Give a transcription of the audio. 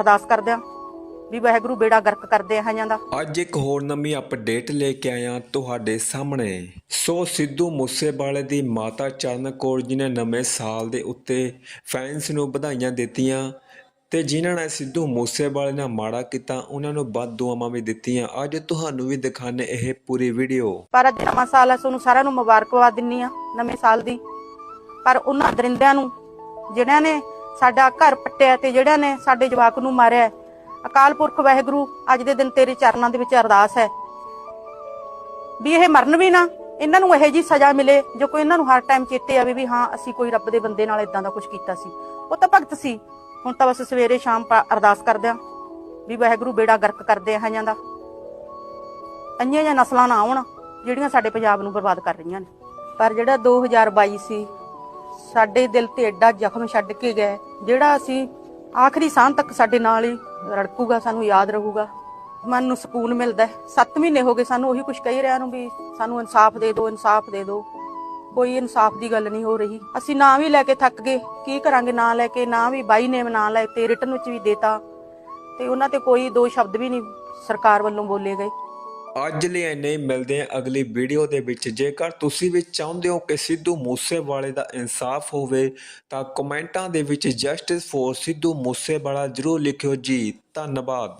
ਅਰਦਾਸ ਕਰਦੇ ਆ ਵੀ ਵਾਹਿਗੁਰੂ ਬੇੜਾ ਗਰਕ ਕਰਦੇ ਆ ਹਜਾਂ ਦਾ। ਅੱਜ ਇੱਕ ਹੋਰ ਨਵੀਂ ਅਪਡੇਟ ਲੈ ਕੇ ਆਇਆ ਤੁਹਾਡੇ ਸਾਹਮਣੇ। ਸੋ ਸਿੱਧੂ ਮੂਸੇਵਾਲੇ ਦੀ ਮਾਤਾ ਚਰਨ ਕੌਰ ਜੀ ਨੇ ਨਵੇਂ ਸਾਲ ਦੇ ਉੱਤੇ ਫੈਨਸ ਨੂੰ ਵਧਾਈਆਂ ਦਿੱਤੀਆਂ ਤੇ ਜਿਨ੍ਹਾਂ ਨੇ ਸਿੱਧੂ ਮੂਸੇਵਾਲੇ ਨਾਲ ਮਾੜਾ ਕੀਤਾ ਉਹਨਾਂ ਨੂੰ ਵੱਧ ਦੁਆਵਾਂ ਵੀ ਦਿੱਤੀਆਂ। ਅੱਜ ਤੁਹਾਨੂੰ ਵੀ ਦਿਖਾਣੇ ਇਹ ਪੂਰੀ ਵੀਡੀਓ ਪਰ ਅੱਜ ਨਵਾਂ ਸਾਲ ਹੈ ਤੁਹਾਨੂੰ ਸਾਰਿਆਂ ਨੂੰ ਮੁਬਾਰਕਬਾਦ ਦਿੰਨੀ ਆ ਨਵੇਂ ਸਾਲ ਦੀ। ਪਰ ਉਹਨਾਂ ਦਰਿੰਦਿਆਂ ਨੂੰ ਜਿਹੜਿਆਂ ਨੇ ਸਾਡਾ ਘਰ ਪੱਟਿਆ ਤੇ ਜਿਹੜਿਆਂ ਨੇ ਸਾਡੇ ਜਵਾਕ ਨੂੰ ਮਾਰਿਆ ਅਕਾਲ ਪੁਰਖ ਵਾਹਿਗੁਰੂ, ਅੱਜ ਦੇ ਦਿਨ ਤੇਰੇ ਚਰਨਾਂ ਦੇ ਵਿੱਚ ਅਰਦਾਸ ਹੈ। ਵੀ ਇਹ ਮਰਨ ਵੀ ਨਾ, ਇਹਨਾਂ ਨੂੰ ਇਹੋ ਜੀ ਸਜ਼ਾ ਮਿਲੇ ਜੋ ਕੋਈ ਇਹਨਾਂ ਨੂੰ ਹਰ ਟਾਈਮ ਚੇਤੇ ਆਵੇ ਵੀ ਹਾਂ, ਅਸੀਂ ਕੋਈ ਰੱਬ ਦੇ ਬੰਦੇ ਨਾਲ ਇਦਾਂ ਦਾ ਕੁਝ ਕੀਤਾ ਸੀ। ਉਹ ਤਾਂ ਭਗਤ ਸੀ। ਹੁਣ ਤਾਂ ਬਸ ਸਵੇਰੇ ਸ਼ਾਮ ਅਰਦਾਸ ਕਰਦੇ ਆ ਵੀ ਵਾਹਿਗੁਰੂ ਬੇੜਾ ਗਰਕ ਕਰਦੇ ਆ ਹਜਾਂ ਦਾ। ਅੰਨੀਆਂ ਜਾਂ ਨਸਲਾਂ ਨਾ ਆਉਣ, ਜਿਹੜੀਆਂ ਸਾਡੇ ਪੰਜਾਬ ਨੂੰ ਬਰਬਾਦ ਕਰ ਰਹੀਆਂ ਨੇ। ਪਰ ਜਿਹੜਾ 2022 ਸੀ ਸਾਡੇ ਦਿਲ ਤੇ ਐਡਾ ਜ਼ਖਮ ਛੱਡ ਕੇ ਗਏ, ਜਿਹੜਾ ਅਸੀਂ ਆਖਰੀ ਸਾਹ ਤੱਕ ਸਾਡੇ ਨਾਲ ਹੀ ਰੜਕੂਗਾ, ਸਾਨੂੰ ਯਾਦ ਰਹੂਗਾ। ਮਨ ਨੂੰ ਸਕੂਨ ਮਿਲਦਾ ਹੈ। 7 ਮਹੀਨੇ ਹੋ ਗਏ ਸਾਨੂੰ ਉਹੀ ਕੁਝ ਕਹੀ ਰਿਆਂ ਨੂੰ ਵੀ ਸਾਨੂੰ ਇਨਸਾਫ ਦੇ ਦਿਓ, ਇਨਸਾਫ ਦੇ ਦਿਓ। ਕੋਈ ਇਨਸਾਫ ਦੀ ਗੱਲ ਨਹੀਂ ਹੋ ਰਹੀ। ਅਸੀਂ ਨਾਂ ਵੀ ਲੈ ਕੇ ਥੱਕ ਗਏ, ਕੀ ਕਰਾਂਗੇ ਨਾਂ ਲੈ ਕੇ, ਨਾਂ ਵੀ ਬਾਈ ਨੇਮ ਨਾਂ ਲੈ ਤੇ ਰਿਟਨ ਵਿੱਚ ਵੀ ਦੇਤਾ। ਤੇ ਉਹਨਾਂ ਤੇ ਕੋਈ ਦੋ ਸ਼ਬਦ ਵੀ ਨਹੀਂ ਸਰਕਾਰ ਵੱਲੋਂ ਬੋਲੇ ਗਏ। ਅੱਜ ਲਈ ਇੰਨੇ ਮਿਲਦੇ ਹਾਂ ਅਗਲੀ ਵੀਡੀਓ ਦੇ ਵਿੱਚ। ਜੇਕਰ ਤੁਸੀਂ ਵੀ ਚਾਹੁੰਦੇ ਹੋ ਕਿ ਸਿੱਧੂ ਮੂਸੇਵਾਲੇ ਦਾ ਇਨਸਾਫ ਹੋਵੇ, ਤਾਂ ਕਮੈਂਟਾਂ ਦੇ ਵਿੱਚ ਜਸਟਿਸ ਫੋਰ ਸਿੱਧੂ ਮੂਸੇਵਾਲਾ ਜਰੂਰ ਲਿਖਿਓ ਜੀ। ਧੰਨਵਾਦ।